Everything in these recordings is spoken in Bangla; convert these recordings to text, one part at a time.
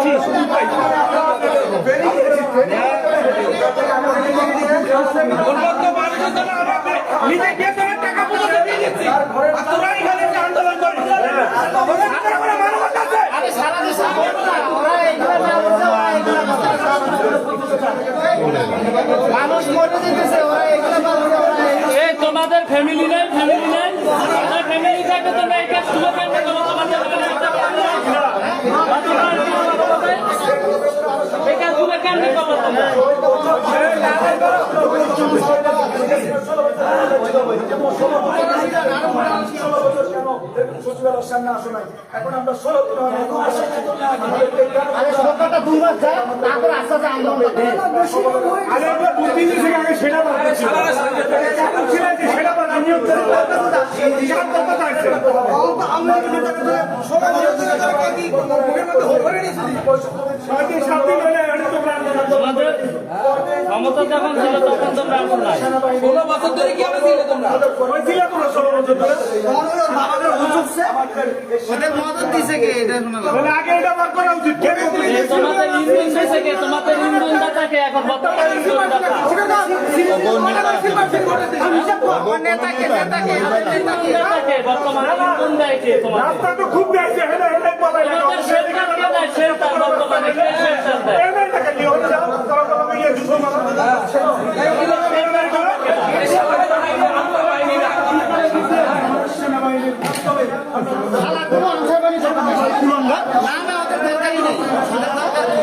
নিজে আর তোরা তোমাদের ফ্যামিলি নেই ফ্যামিলি নেই। তোমার ফ্যামিলি থাকে তোমরা এই কাজ তুলে কেন করো তোমাদের ফ্যামিলি একটা ফ্যামিলি আছে না? আর তোমরা কি করো বলো? এই কাজগুলো কেন করো তোমরা সচিবালয়ের সামনে আসো নাই এখন আমরা ষোলো দিন সেটা ক্ষমতা যখন ছিল তখন তোমরা এমন নাই। ষোলো বছর ধরে কি আমরা ছিলে তোমরা? হয়েছিল তোমরা ষোলো বছর ধরে ওদের মদত দিছে কে এটা শোনা যাবে। আগে এটা বার করা উচিত কে তোমাদের ইন্ধন দিয়েছে কে? তোমাদের ইন্ধন দাতাকে এখন বর্তমানে ইন্ধন দাতা নেতাকে নেতাকে নেতাকে দাতাকে বর্তমানে ইন্ধন দেয় কে তোমাদের? রাস্তা তো খুব বেশি হেলে হেলে পাবে তোমাদের শেল্টার কে দেয়? শেল্টার বর্তমানে কে শেল্টার দেয় এই টাকা নিয়ে হতে যাও তারা তো আমাকে ইয়ে দুশো মারা শালা কোনো অংশের বাণী চলবে না, শালা কুলাঙ্গা। না না ওদের দরকারই নেই শালা দরকার নেই।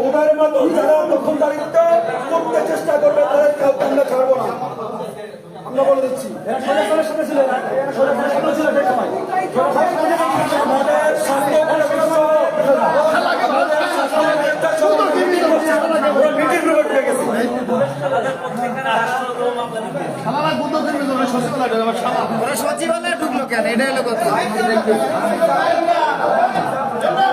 ওদের মতো যারা দখলদারিত্ব করতে চেষ্টা করবে, তাদের কাউকে আমরা ছাড়বো না। আমরা বলে দিচ্ছি। সচিবালয়ে ঢুকলো কেন? এটা হলো কথা।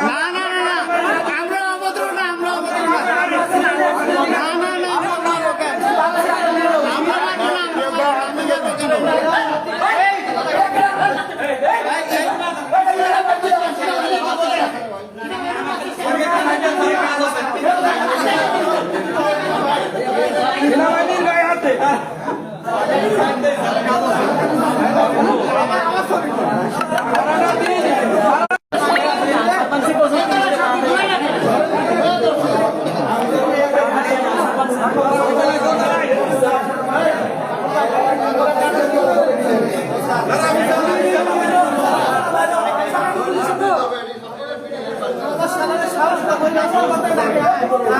না না না না আমরা অভদ্র না আমরা অভদ্র না না না না আমরা মারবো কেন আমরা মারবো না আমরা মারবো আমরা মারবো কেন সেনাবাহিনীর গায়ে হাতে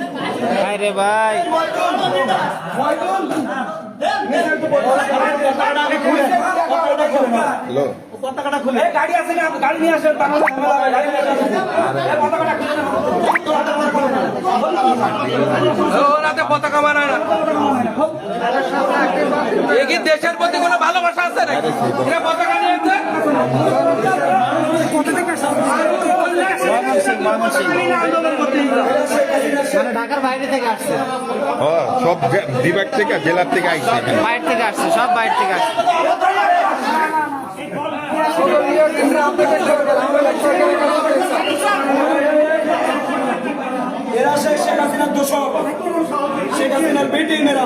ভাই রে ভাই। পতাকাটা খুলে এই গাড়ি গাড়ি নিয়ে আসেন গাড়ি নিয়ে আসেন। পতাকাটা পতাকা মানায় না। এ কি দেশের প্রতি কোনো ভালোবাসা আছে নাকি? পতাকা। করতে মানে ঢাকার বাইরে থেকে আসছে। ও সব বিভাগ থেকে জেলার থেকে এখানে। বাইরে থেকে আসছে সব বাইরে থেকে আসছে। এরা শেখ শেখ হাসিনার দোষক শেখ হাসিনার বেটি মেয়েরা।